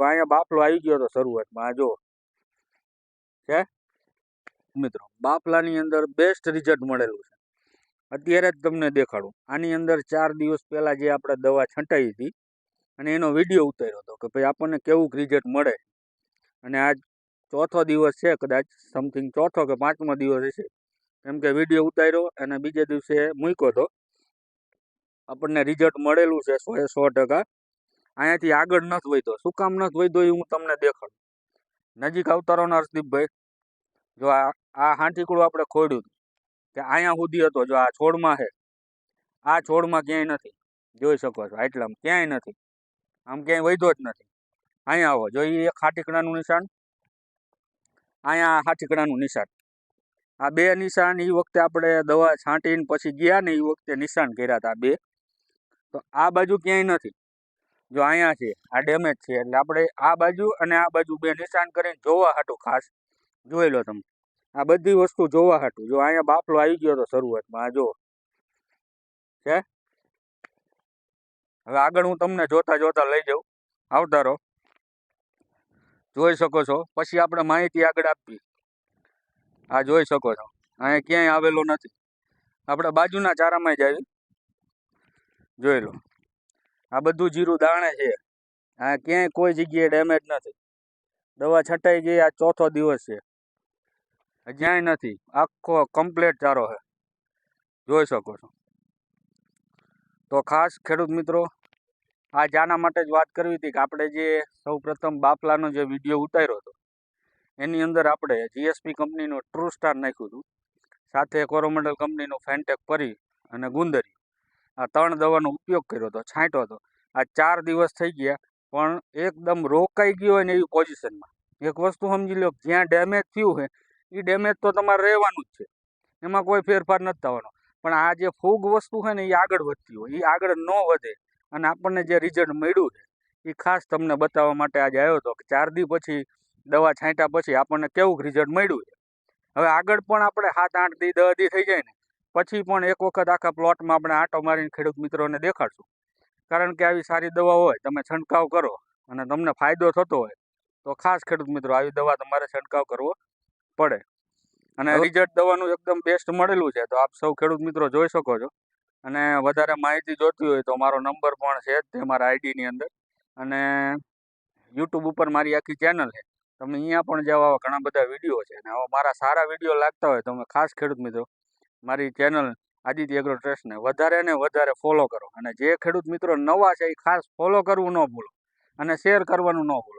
તો અહીંયા બાફલો આવી ગયો હતો શરૂઆતમાં જો છે મિત્રો, બાફલાની અંદર બેસ્ટ રિઝલ્ટ મળેલું છે. અત્યારે જ તમને દેખાડું. આની અંદર ચાર દિવસ પહેલાં જે આપણે દવા છંટાઈ હતી, અને એનો વીડિયો ઉતાર્યો હતો કે ભાઈ આપણને કેવું રિઝલ્ટ મળે? અને આજ ચોથો દિવસ છે, કદાચ સમથિંગ ચોથો કે પાંચમો દિવસ હશે. કેમ કે વીડિયો ઉતાર્યો અને બીજે દિવસે મૂક્યો હતો આપણને રિઝલ્ટ મળેલું છે સો એ સો ટકા. અહીંયાથી આગળ નથી વધ્યો. શું કામ નથી વધ્યો એ હું તમને દેખાડું. નજીક અવતારો હર્ષદીપભાઈ જો આ આ હાંઠીકુડું આપણે ખોડ્યું કે અહીંયા સુધી હતો, જો આ છોડમાં છે આ છોડમાં ક્યાંય નથી. જોઈ શકો છો, આટલામાં ક્યાંય નથી. આમ ક્યાંય વધ્યો જ નથી. અહીંયા આવો, જો એક હાટીકડાનું નિશાન. અહીંયા હાટીકડાનું નિશાન. આ બે નિશાન એ વખતે આપણે દવા છાંટીને પછી ગયા ને એ વખતે નિશાન કર્યા હતા બે. તો આ બાજુ ક્યાંય નથી. જો અહીંયા છે, આ ડેમેજ છે, એટલે આપણે આ બાજુ અને આ બાજુ બે નિશાન કરીને જોવા હાટું ખાસ. જોઈ લો તમે. આ બધી વસ્તુ જોવા હાટું. જો અહીંયા બાફલો આવી ગયો હતો શરૂઆતમાં, આ જો છે? હવે આગળ હું તમને જોતા જોતા લઈ જાઉં. આવતા રહો જોઈ શકો છો. પછી આપણે માહિતી આગળ આપવી આ જોઈ શકો છો. અહીંયા ક્યાંય આવેલો નથી. આપણે બાજુના ચારામાં જ આવી. જોઈ લો. આ બધું જીરું દાણે છે. આ ક્યાંય કોઈ જગ્યાએ ડેમેજ નથી. દવા છટાઈ ગઈ, આ ચોથો દિવસ છે. જ્યાંય નથી. આખો કમ્પ્લેટ ચારો છે. જોઈ શકો છો. તો ખાસ ખેડૂત મિત્રો આ જાના માટે જ વાત કરવી હતી કે આપણે જે સૌ પ્રથમ બાફલાનો જે વીડિયો ઉતાર્યો હતો, એની અંદર આપણે જીએસપી કંપનીનું ટ્રુ સ્ટાર નાખ્યું હતું. સાથે કોરોમંડલ કંપનીનું ફેન્ટેક પરી અને ગુંદરી. ત્રણ દવાનો ઉપયોગ કર્યો હતો, છાંટ્યો હતો. આ ચાર દિવસ થઈ ગયા, પણ એકદમ રોકાઈ ગયો હોય ને એવી પોઝિશનમાં એક વસ્તુ સમજી લો, જ્યાં ડેમેજ થયું છે એ ડેમેજ તો તમારે રહેવાનું જ છે. એમાં કોઈ ફેરફાર નથી થવાનો. પણ આ જે ફૂગ વસ્તુ છે ને એ આગળ વધતી હોય એ આગળ ન વધે. અને આપણને જે રિઝલ્ટ મળ્યું છે એ ખાસ તમને બતાવવા માટે આજે આવ્યો હતો કે ચાર દી પછી, દવા છાંટ્યા પછી આપણને કેવું રિઝલ્ટ મળ્યું છે? હવે આગળ પણ આપણે સાત, આઠ દી દસ દી થઈ જાય ને પછી પણ એક વખત આખા પ્લોટમાં આપણે આંટો મારીને ખેડૂત મિત્રોને દેખાડશું. કારણ કે આવી સારી દવા હોય તમે છંટકાવ કરો અને તમને ફાયદો થતો હોય તો ખાસ ખેડૂત મિત્રો આવી દવા તમારે છંટકાવ કરવો પડે. અને રિઝલ્ટ દવાનું એકદમ બેસ્ટ મળેલું છે તો આપ સૌ ખેડૂત મિત્રો જોઈ શકો છો. અને વધારે માહિતી જોતી હોય તો મારો નંબર પણ છે જ તે મારા આઈડીની અંદર. અને યુટ્યુબ ઉપર મારી આખી ચેનલ છે. તમે અહીંયા પણ જવા ઘણા બધા વીડિયો છે. અને આવા મારા સારા વીડિયો લાગતા હોય તમે ખાસ ખેડૂત મિત્રો મારી ચેનલ આદિત્ય એગ્રો ટ્રસ્ટને વધારે ને વધારે ફોલો કરો. અને જે ખેડૂત મિત્રો નવા છે, એ ખાસ ફોલો કરવું ન ભૂલો. અને શેર કરવાનું ન ભૂલો.